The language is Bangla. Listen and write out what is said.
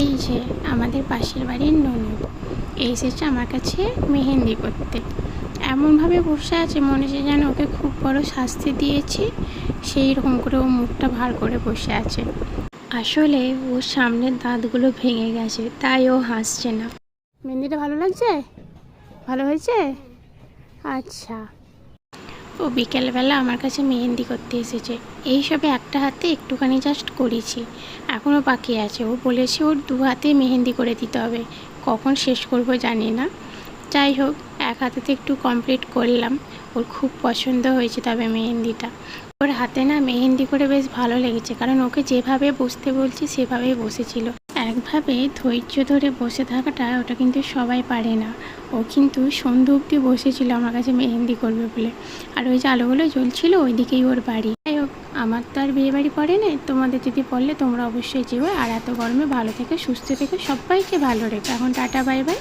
এই যে আমাদের পাশের বাড়ির ননদ এসেছে আমার কাছে মেহেন্দি করতে। এমনভাবে বসে আছে মনে হচ্ছে যেন ওকে খুব বড় শাস্তি দিয়েছি, সেই রকম করে ও মুখটা ভার করে বসে আছে। আসলে ওর সামনের দাঁতগুলো ভেঙে গেছে, তাই ও হাসছে না। মেহেন্দিটা ভালো লাগছে? ভালো হয়েছে? আচ্ছা। ও বিকেলবেলা আমার কাছে মেহেন্দি করতে এসেছে। এই সবে একটা হাতে একটুখানি জাস্ট করেছি। এখনও বাকি আছে। ও বলেছে ওর দু হাতে মেহেন্দি করে দিতে হবে। কখন শেষ করব জানি না। যাই হোক, এক হাতেতে একটু কমপ্লিট করলাম। ওর খুব পছন্দ হয়েছে তবে মেহেন্দিটা। ওর হাতে না মেহেন্দি করে বেশ ভালো লেগেছে। কারণ ওকে যেভাবে বসতে বলছি সেভাবেই বসেছিল। একভাবে ধৈর্য ধরে বসে থাকাটা ওটা কিন্তু সবাই পারে না। ও কিন্তু সন্ধে অব্দি বসেছিল আমার কাছে মেহেন্দি করবে বলে। আর ওই যে আলোগুলো জ্বলছিল ওইদিকেই ওর বাড়ি। যাই হোক, আমার তো আর বিয়ে বাড়ি পড়ে না তোমাদের যদি পড়লে তোমরা অবশ্যই যেও। আর এত গরমে ভালো থেকে, সুস্থ থেকে সবাইকে ভালো রেখো। এখন টাটা, বাই বাই।